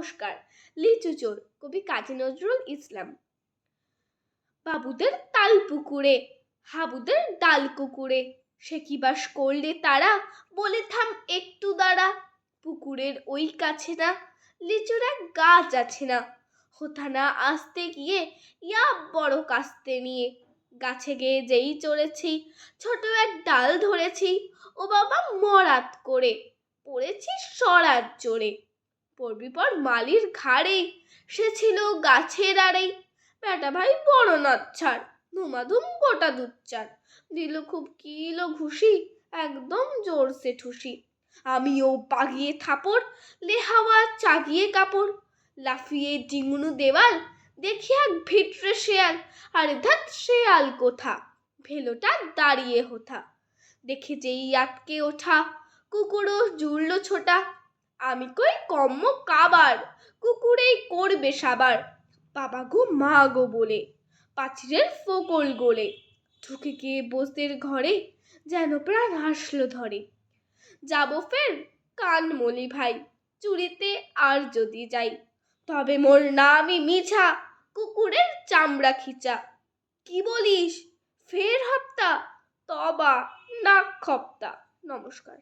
নমস্কার। লিচু চোর, কবি কাজী নজরুল ইসলাম। বাবুদের তাল পুকুরে, হাবুদের ডাল কুকুরে, সে কি বাস করলে তারা? বলে থাম একটু দাঁড়া, পুকুরের ওই কাছে না, লিচুর গাছ আছে না। হোথা না আসতে গিয়ে, ইয়া বড় কাস্তে নিয়ে। গাছে গিয়ে যেই চড়েছি, ছোট এক ডাল ধরেছি, ও বাবা মরাত করে, পড়েছি সরাত জোরে পড়বি পর মালির ঘাড়ে। সে ছিল গাছের আড়েই বেটা ভাই বড় নচ্ছার ধুমাধুম গোটা দুচ্চার দিল খুব কিলো ঘুষি, একদম জোরসে ঠুসি। আমিও পাগিয়ে থাপড় লে হাওয়া চাগিয়ে কাপড়। লাফিয়ে ডিঙুনু দেওয়াল, দেখি এক ভিটরে শেয়াল। আরে ধাত শেয়াল কোথা? ভেলোটা দাঁড়িয়ে হোথা। দেখে যেই আটকে ওঠা, কুকুরও জুড়ল ছোটা। আমি কই কম্ম কাবার, কুকুরেই করবে সাবার। বাবা গো, মা গো বলে পাচিরের ফোকল গোলে ঢুকে গিয়ে বসদের ঘরে যেন প্রাণ হাসলো ধরে। যাব ফের কান মলি ভাই, চুরিতে আর যদি যাই, তবে মোর নামই মিছা, কুকুরের চামড়া খিচা। কি বলিস, ফের হপ্তা, তবা নাক খপ্তা। নমস্কার।